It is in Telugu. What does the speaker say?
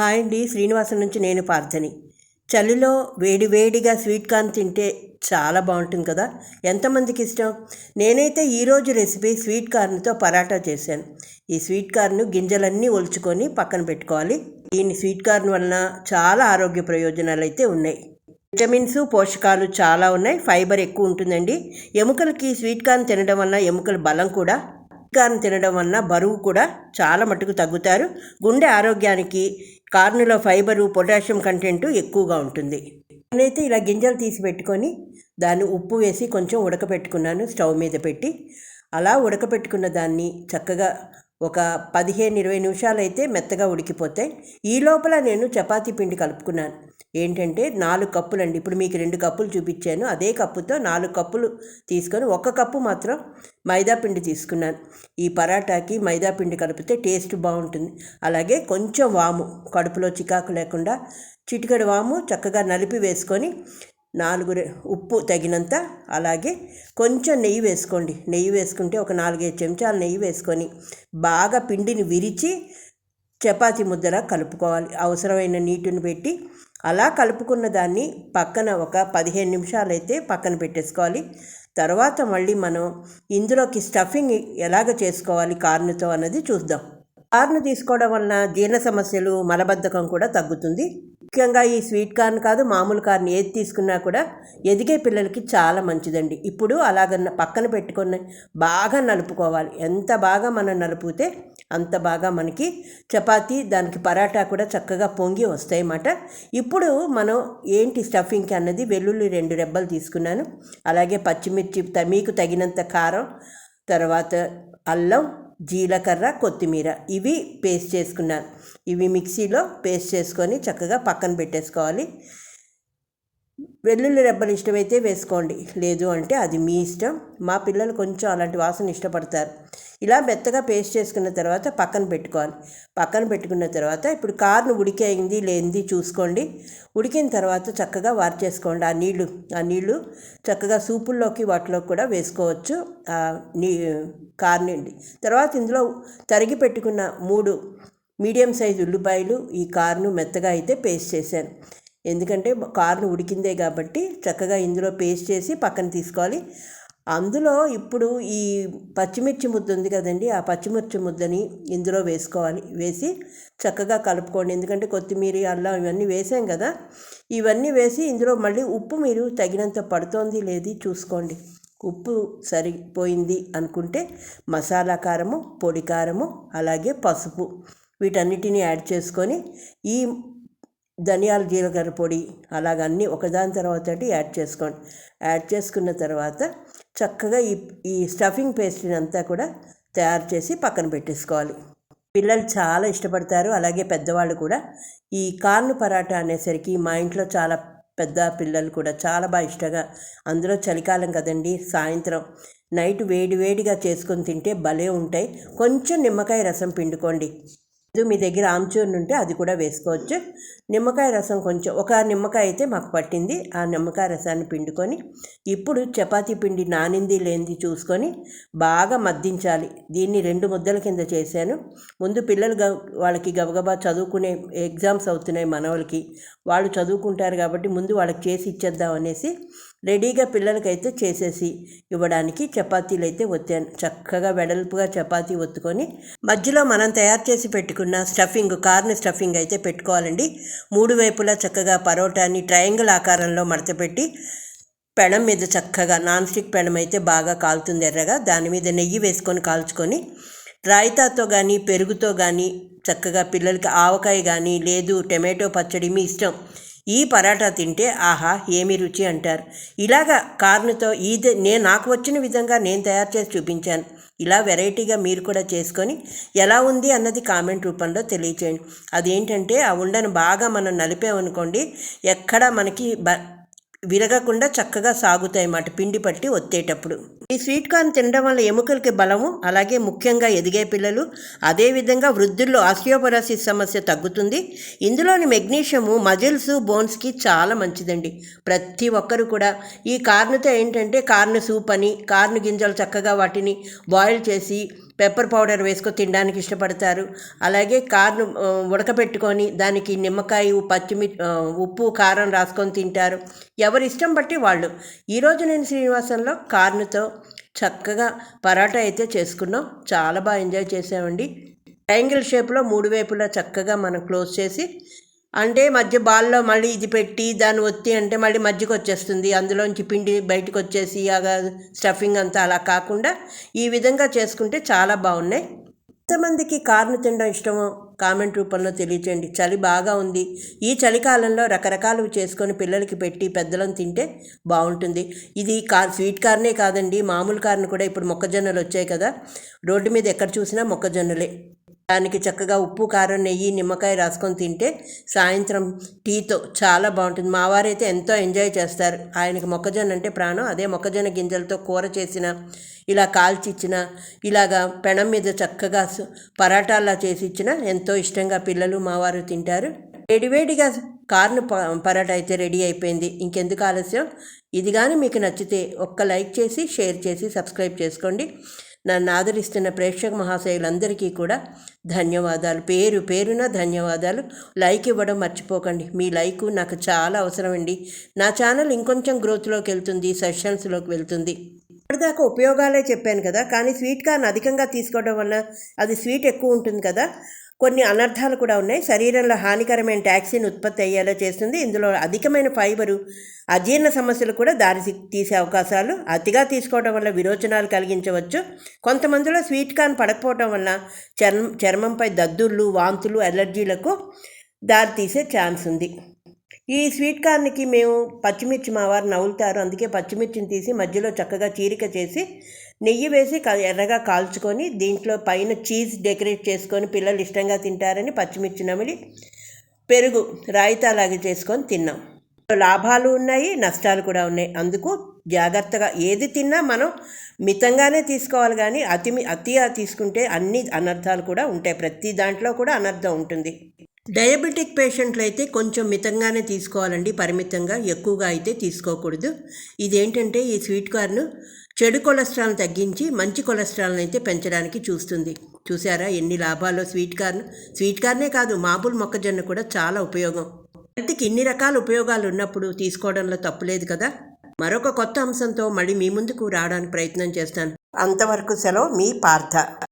హాయ్ అండి శ్రీనివాసం నుంచి నేను పార్థని. చలిలో వేడివేడిగా స్వీట్ కార్న్ తింటే చాలా బాగుంటుంది కదా? ఎంతమందికి ఇష్టం? నేనైతే ఈరోజు రెసిపీ స్వీట్ కార్న్తో పరాటా చేశాను. ఈ స్వీట్ కార్న్ గింజలన్నీ ఒలుచుకొని పక్కన పెట్టుకోవాలి. దీని స్వీట్ కార్న్ వలన చాలా ఆరోగ్య ప్రయోజనాలు అయితే ఉన్నాయి. విటమిన్స్ పోషకాలు చాలా ఉన్నాయి. ఫైబర్ ఎక్కువ ఉంటుందండి. ఎముకలకి స్వీట్ కార్న్ తినడం వలన ఎముకల బలం కూడా కార్న్ తినడం వలన బరువు కూడా చాలా మటుకు తగ్గుతారు. గుండె ఆరోగ్యానికి కార్నులో ఫైబరు పొటాషియం కంటెంట్ ఎక్కువగా ఉంటుంది. నేనైతే ఇలా గింజలు తీసి పెట్టుకొని దాన్ని ఉప్పు వేసి కొంచెం ఉడకపెట్టుకున్నాను స్టవ్ మీద పెట్టి. అలా ఉడకపెట్టుకున్న దాన్ని చక్కగా ఒక పదిహేను ఇరవై నిమిషాలు అయితే మెత్తగా ఉడికిపోతాయి. ఈ లోపల నేను చపాతీ పిండి కలుపుకున్నాను. ఏంటంటే నాలుగు కప్పులు అండి ఇప్పుడు మీకు రెండు కప్పులు చూపించాను. అదే కప్పుతో నాలుగు కప్పులు తీసుకొని ఒక కప్పు మాత్రం మైదాపిండి తీసుకున్నాను. ఈ పరాటాకి మైదాపిండి కలిపితే టేస్ట్ బాగుంటుంది. అలాగే కొంచెం వాము కడుపులో చికాకు లేకుండా చిటికడి వాము చక్కగా నలిపి వేసుకొని నాలుగు ఉప్పు తగినంత అలాగే కొంచెం నెయ్యి వేసుకోండి. నెయ్యి వేసుకుంటే ఒక నాలుగైదు చెంచాలు నెయ్యి వేసుకొని బాగా పిండిని విరిచి చపాతి ముద్దలా కలుపుకోవాలి. అవసరమైన నీటిని పెట్టి అలా కలుపుకున్న దాన్ని పక్కన ఒక పదిహేను నిమిషాలు అయితే పక్కన పెట్టేసుకోవాలి. తర్వాత మళ్ళీ మనం ఇందులోకి స్టఫింగ్ ఎలాగ చేసుకోవాలి కార్నుతో అన్నది చూద్దాం. కార్ను తీసుకోవడం వలన జీర్ణ సమస్యలు మలబద్ధకం కూడా తగ్గుతుంది. ముఖ్యంగా ఈ స్వీట్ కార్న్ కాదు మామూలు కార్న్ ఏది తీసుకున్నా కూడా ఎదిగే పిల్లలకి చాలా మంచిదండి. ఇప్పుడు అలాగ పక్కన పెట్టుకొని బాగా నలుపుకోవాలి. ఎంత బాగా మనం నలుపుతే అంత బాగా మనకి చపాతీ దానికి పరాటా కూడా చక్కగా పొంగి వస్తాయి అన్నమాట. ఇప్పుడు మనం ఏంటి స్టఫింగ్కి అన్నది వెల్లుల్లి రెండు రెబ్బలు తీసుకున్నాను. అలాగే పచ్చిమిర్చి త- మీకు తగినంత కారం తర్వాత అల్లం జీలకర్ర కొత్తిమీర ఇవి పేస్ట్ చేసుకున్నాను. ఇవి మిక్సీలో పేస్ట్ చేసుకొని చక్కగా పక్కన పెట్టేసుకోవాలి. వెల్లుల్లి రెబ్బలు ఇష్టమైతే వేసుకోండి. లేదు అంటే అది మీ ఇష్టం. మా పిల్లలు కొంచెం అలాంటి వాసన ఇష్టపడతారు. ఇలా మెత్తగా పేస్ట్ చేసుకున్న తర్వాత పక్కన పెట్టుకోవాలి. పక్కన పెట్టుకున్న తర్వాత ఇప్పుడు కార్ను ఉడికి అయింది లేనిది చూసుకోండి. ఉడికిన తర్వాత చక్కగా వార్చేసుకోండి ఆ నీళ్ళు ఆ నీళ్ళు చక్కగా సూపుల్లోకి వాటిలో కూడా వేసుకోవచ్చు. ఆ నీ కార్ని తర్వాత ఇందులో తరిగి పెట్టుకున్న మూడు మీడియం సైజు ఉల్లిపాయలు ఈ కార్ను మెత్తగా అయితే పేస్ట్ చేశాను. ఎందుకంటే కార్ను ఉడికిందే కాబట్టి చక్కగా ఇందులో పేస్ట్ చేసి పక్కన తీసుకోవాలి. అందులో ఇప్పుడు ఈ పచ్చిమిర్చి ముద్ద ఉంది కదండి ఆ పచ్చిమిర్చి ముద్దని ఇందులో వేసుకోవాలి. వేసి చక్కగా కలుపుకోండి. ఎందుకంటే కొత్తిమీర అల్లం ఇవన్నీ వేసాం కదా ఇవన్నీ వేసి ఇందులో మళ్ళీ ఉప్పు మీరు తగినంత పడుతోంది లేది చూసుకోండి. ఉప్పు సరిపోయింది అనుకుంటే మసాలా కారము పొడి కారము అలాగే పసుపు వీటన్నిటిని యాడ్ చేసుకొని ఈ ధనియాల జీలకర్ర పొడి అలాగ అన్నీ ఒకదాని తర్వాత యాడ్ చేసుకోండి. యాడ్ చేసుకున్న తర్వాత చక్కగా ఈ ఈ స్టఫింగ్ పేస్ట్ని అంతా కూడా తయారు చేసి పక్కన పెట్టేసుకోవాలి. పిల్లలు చాలా ఇష్టపడతారు అలాగే పెద్దవాళ్ళు కూడా. ఈ కార్న్ పరాటా అనేసరికి మా ఇంట్లో చాలా పెద్ద పిల్లలు కూడా చాలా బాగా ఇష్టంగా అందులో చలికాలం కదండి సాయంత్రం నైట్ వేడి వేడిగా చేసుకొని తింటే భలే ఉంటాయి. కొంచెం నిమ్మకాయ రసం పిండుకోండి. ఇది మీ దగ్గర ఆమ్చూర్ని ఉంటే అది కూడా వేసుకోవచ్చు. నిమ్మకాయ రసం కొంచెం ఒక నిమ్మకాయ అయితే మాకు పట్టింది. ఆ నిమ్మకాయ రసాన్ని పిండుకొని ఇప్పుడు చపాతీ పిండి నానింది లేనిది చూసుకొని బాగా మద్దించాలి. దీన్ని రెండు ముద్దల కింద చేశాను. ముందు పిల్లలు గ వాళ్ళకి గబగబా చదువుకునే ఎగ్జామ్స్ అవుతున్నాయి మనవలకి. వాళ్ళు చదువుకుంటారు కాబట్టి ముందు వాళ్ళకి చేసి ఇచ్చేద్దాం అనేసి రెడీగా పిల్లలకైతే చేసేసి ఇవ్వడానికి చపాతీలు అయితే ఒత్తాను. చక్కగా వెడల్పుగా చపాతీ ఒత్తుకొని మధ్యలో మనం తయారు చేసి పెట్టుకున్న స్టఫింగ్ కార్న్ స్టఫింగ్ అయితే పెట్టుకోవాలండి. మూడు వైపులా చక్కగా పరోటాని ట్రయాంగిల్ ఆకారంలో మడతపెట్టి పెనం మీద చక్కగా నాన్ స్టిక్ పెనం అయితే బాగా కాలుతుంది ఎర్రగా. దాని మీద నెయ్యి వేసుకొని కాల్చుకొని రాయితాతో కానీ పెరుగుతో కానీ చక్కగా పిల్లలకి ఆవకాయ కానీ లేదు టమాటో పచ్చడి మీ ఇష్టం ఈ పరాటా తింటే ఆహా ఏమి రుచి అంటారు? ఇలాగా కార్నుతో ఇది నేను నాకు వచ్చిన విధంగా నేను తయారు చేసి చూపించాను. ఇలా వెరైటీగా మీరు కూడా చేసుకొని ఎలా ఉంది అన్నది కామెంట్ రూపంలో తెలియచేయండి. అదేంటంటే ఆ ఉండను బాగా మనం నలిపామనుకోండి ఎక్కడ మనకి బ విరగకుండా చక్కగా సాగుతాయి అన్నమాట పిండి పట్టి ఒత్తేటప్పుడు. ఈ స్వీట్ కార్న్ తినడం వల్ల ఎముకలకి బలము అలాగే ముఖ్యంగా ఎదిగే పిల్లలు అదేవిధంగా వృద్ధుల్లో ఆస్టియోపరాసిస్ సమస్య తగ్గుతుంది. ఇందులోని మెగ్నీషియము మజిల్స్ బోన్స్కి చాలా మంచిదండి. ప్రతి ఒక్కరు కూడా ఈ కార్నుతో ఏంటంటే కార్న్ సూప్ అని కార్న్ గింజలు చక్కగా వాటిని బాయిల్ చేసి పెప్పర్ పౌడర్ వేసుకొని తినడానికి ఇష్టపడతారు. అలాగే కార్ను ఉడకబెట్టుకొని దానికి నిమ్మకాయ పచ్చిమి ఉప్పు కారం రాసుకొని తింటారు. ఎవరి ఇష్టం బట్టి వాళ్ళు. ఈరోజు నేను శ్రీనివాసంలో కార్నుతో చక్కగా పరాటా అయితే చేసుకున్నాం. చాలా బాగా ఎంజాయ్ చేసామండి. ట్రయాంగిల్ షేప్లో మూడు వైపులా చక్కగా మనం క్లోజ్ చేసి అంటే మధ్య బాల్లో మళ్ళీ ఇది పెట్టి దాన్ని ఒత్తి అంటే మళ్ళీ మధ్యకి వచ్చేస్తుంది అందులోంచి పిండి బయటకు వచ్చేసి స్టఫింగ్ అంతా అలా కాకుండా ఈ విధంగా చేసుకుంటే చాలా బాగున్నాయి. ఎంతమందికి కార్ను తినడం ఇష్టమో కామెంట్ రూపంలో తెలియచేయండి. చలి బాగా ఉంది. ఈ చలికాలంలో రకరకాలు చేసుకొని పిల్లలకి పెట్టి పెద్దలను తింటే బాగుంటుంది. ఇది కార్ స్వీట్ కార్నే కాదండి. మామూలు కార్ను కూడా ఇప్పుడు మొక్కజొన్నలు వచ్చాయి కదా. రోడ్డు మీద ఎక్కడ చూసినా మొక్కజొన్నలే. దానికి చక్కగా ఉప్పు కారం నెయ్యి నిమ్మకాయ రాసుకొని తింటే సాయంత్రం టీతో చాలా బాగుంటుంది. మా వారైతే ఎంతో ఎంజాయ్ చేస్తారు. ఆయనకి మొక్కజొన్న అంటే ప్రాణం. అదే మొక్కజొన్న గింజలతో కూర చేసిన ఇలా కాల్చిచ్చిన ఇలాగా పెనం మీద చక్కగా పరాటాలా చేసి ఇచ్చిన ఎంతో ఇష్టంగా పిల్లలు మావారు తింటారు. వేడివేడిగా కార్ను ప పరాటా అయితే రెడీ అయిపోయింది. ఇంకెందుకు ఆలస్యం? ఇది కానీ మీకు నచ్చితే ఒక్క లైక్ చేసి షేర్ చేసి సబ్స్క్రైబ్ చేసుకోండి. నన్ను ఆదరిస్తున్న ప్రేక్షక మహాశయులందరికీ కూడా ధన్యవాదాలు. పేరు పేరున ధన్యవాదాలు. లైక్ ఇవ్వడం మర్చిపోకండి. మీ లైక్ నాకు చాలా అవసరం అండి నా ఛానల్ ఇంకొంచెం గ్రోత్లోకి వెళ్తుంది సెషన్స్లోకి వెళ్తుంది. ఇప్పటిదాకా ఉపయోగాలే చెప్పాను కదా కానీ స్వీట్ కార్న్ అధికంగా తీసుకోవడం వల్ల అది స్వీట్ ఎక్కువ ఉంటుంది కదా కొన్ని అనర్థాలు కూడా ఉన్నాయి. శరీరంలో హానికరమైన టాక్సిన్ ఉత్పత్తి అయ్యేలా చేస్తుంది. ఇందులో అధికమైన ఫైబరు అజీర్ణ సమస్యలు కూడా దారి తీసే అవకాశాలు. అతిగా తీసుకోవడం వల్ల విరోచనాలు కలిగించవచ్చు. కొంతమందిలో స్వీట్ కార్న్ పడకపోవడం వల్ల చర్మం చర్మంపై దద్దుర్లు వాంతులు అలర్జీలకు దారి తీసే ఛాన్స్ ఉంది. ఈ స్వీట్ కార్న్కి మేము పచ్చిమిర్చి మా వారు నవ్వులుతారు. అందుకే పచ్చిమిర్చిని తీసి మధ్యలో చక్కగా చీరిక చేసి నెయ్యి వేసి ఎర్రగా కాల్చుకొని దీంట్లో పైన చీజ్ డెకరేట్ చేసుకొని పిల్లలు ఇష్టంగా తింటారని పచ్చిమిర్చి నమిలి పెరుగు రాయితాలాగా చేసుకొని తిన్నాం. లాభాలు ఉన్నాయి నష్టాలు కూడా ఉన్నాయి. అందుకు జాగ్రత్తగా ఏది తిన్నా మనం మితంగానే తీసుకోవాలి కానీ అతి అతిగా తీసుకుంటే అన్ని అనర్థాలు కూడా ఉంటాయి. ప్రతి దాంట్లో కూడా అనర్థం ఉంటుంది. డయాబెటిక్ పేషెంట్లు అయితే కొంచెం మితంగానే తీసుకోవాలండి. పరిమితంగా ఎక్కువగా అయితే తీసుకోకూడదు. ఇదేంటంటే ఈ స్వీట్ కార్న్ చెడు కొలెస్ట్రాల్ తగ్గించి మంచి కొలెస్ట్రాల్ని అయితే పెంచడానికి చూస్తుంది. చూసారా? ఎన్ని లాభాలు స్వీట్ కార్న్. స్వీట్ కార్నే కాదు మామూలు మొక్కజొన్న కూడా చాలా ఉపయోగం. హెల్త్కి ఇన్ని రకాల ఉపయోగాలు ఉన్నప్పుడు తీసుకోవడంలో తప్పులేదు కదా? మరొక కొత్త అంశంతో మళ్ళీ మీ ముందుకు రావడానికి ప్రయత్నం చేస్తాను. అంతవరకు సెలవు మీ పార్థ.